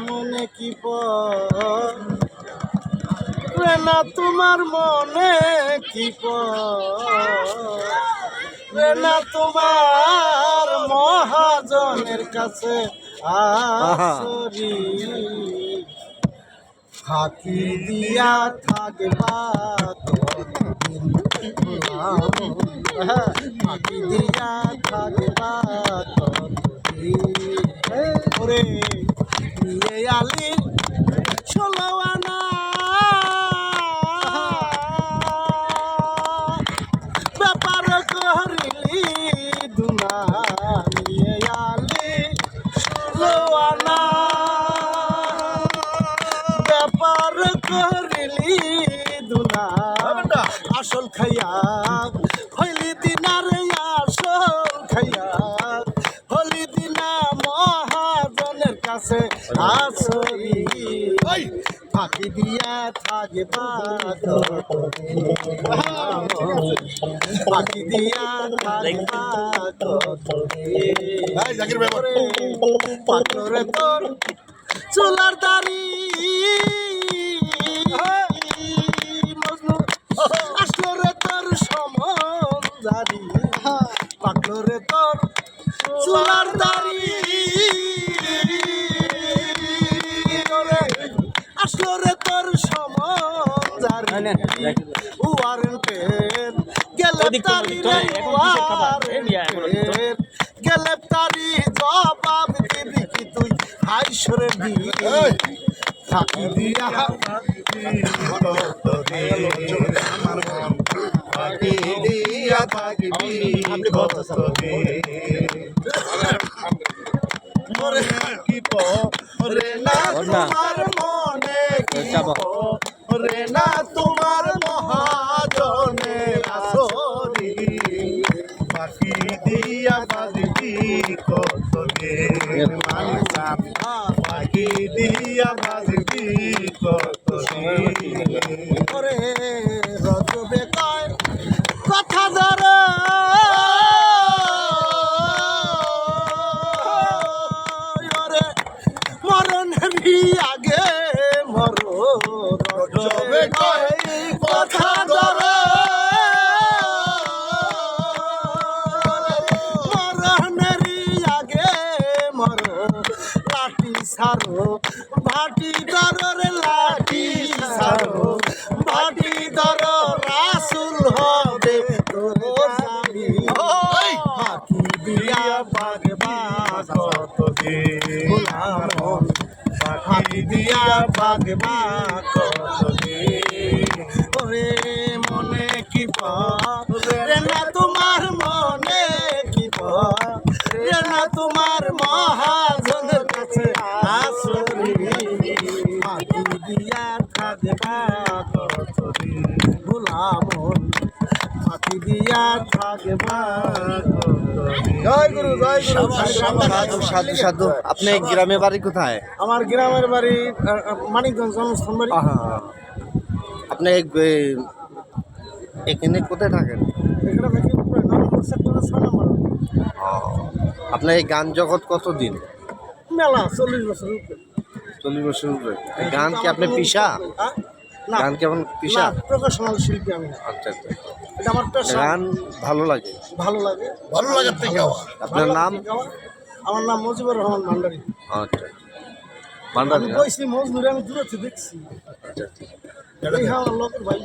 মনে কি পড়ে না তোমার মনে কি পড়ে না তোমার মহাজনের কাছে আসরি। ফাঁকি দিয়া থাকবা ততদিন ফাঁকি দিয়া থাকবা ততদিন ওরে নিয়ে আলি ষোলো আনা। ব্যাপার করিলি নিয়ে আলি ষোলো আনা। ব্যাপার করিলি দুনা আসল খাইয়া হইলি দিনার কাছে আসরি ফাঁকি দিয়া থাকবা ফাঁকি দিয়া থাকবা পাথরে। তোর চুলার দাড়ি। আসলো রে তোর পাকলো রে তোর চুলার দাড়ি। আসলো রে তোর সমন্দারি ওয়ারেন্টের গেলে তারি রে ওয়ারেন্টের গেলে তারি জবাব দিবি কি তুই? হাই সরে দিবি ফাঁকি দিয়া। ওরে ওরে না তোমার মনে। ওরে না তোমার মহাজনের আসরি পাখি দিয়া বাজবি কত গে। মানসাম পাখি দিয়া বাজবি কত সারো ভাটি দরে লাঠি সারো ভাটি দর রাসুল হবে তোর স্বামী হাতি দিয়া বাগবা কত গে গোলাম দিয়া বাগবা কত গে ওরে মনে কি রে না তোমার মনে কি রে না তোমার মহাজনের গোলাম হাতি দিয়া থাকবা সাধু সাধু সাধু আপনি গ্রামে বাড়ি কোথায়? আমার গ্রামের বাড়ি মানিকগঞ্জ জন্মস্থান বাড়ি। আপনি এখানে কোথায় থাকেন? আপনার এই গান জগৎ কতদিন? মেলা চল্লিশ বছর চল্লিশ বছর গান কি আপনি পিসা? হ্যাঁ? গান কেমন পেশা প্রফেশনাল শিল্পী আমি আচ্ছা আচ্ছা। এটা আমার পেশা গান ভালো লাগে? ভালো লাগে। ভালো লাগে থেকে আপনার নাম? আমার নাম মুজিবুর রহমান ভান্ডারি। আচ্ছা আমি ভান্ডারি? কইছি মজদুরি আমি দূরে দেখছি। আচ্ছা আচ্ছা। এই হ্যাঁ লোকের ভাই